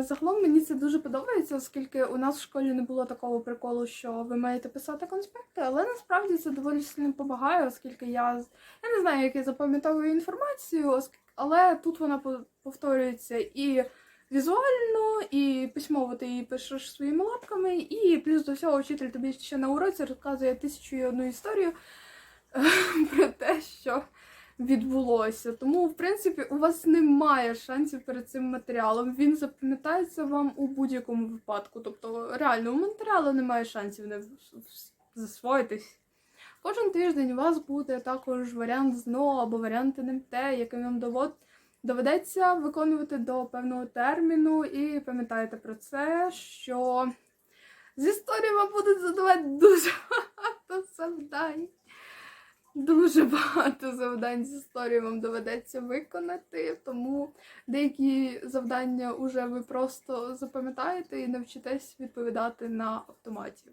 загалом мені це дуже подобається, оскільки у нас в школі не було такого приколу, що ви маєте писати конспекти, але насправді це доволі сильно допомагає, оскільки я я не знаю, як я запам'ятовую інформацію, але тут вона по- повторюється і візуально, і письмово ти її пишеш своїми лапками, і плюс до всього вчитель тобі ще на уроці розказує тисячу і одну історію про те, що відбулося. Тому, в принципі, у вас немає шансів перед цим матеріалом. Він запам'ятається вам у будь-якому випадку. Тобто, реально, у матеріалу немає шансів не засвоїтись. Кожен тиждень у вас буде також варіант ЗНО або варіант НМТ, який вам довод... доведеться виконувати до певного терміну. І пам'ятайте про це, що з історії вам будуть задавати дуже багато завдань. Дуже багато завдань з історії вам доведеться виконати, тому деякі завдання вже ви просто запам'ятаєте і навчитесь відповідати на автоматі.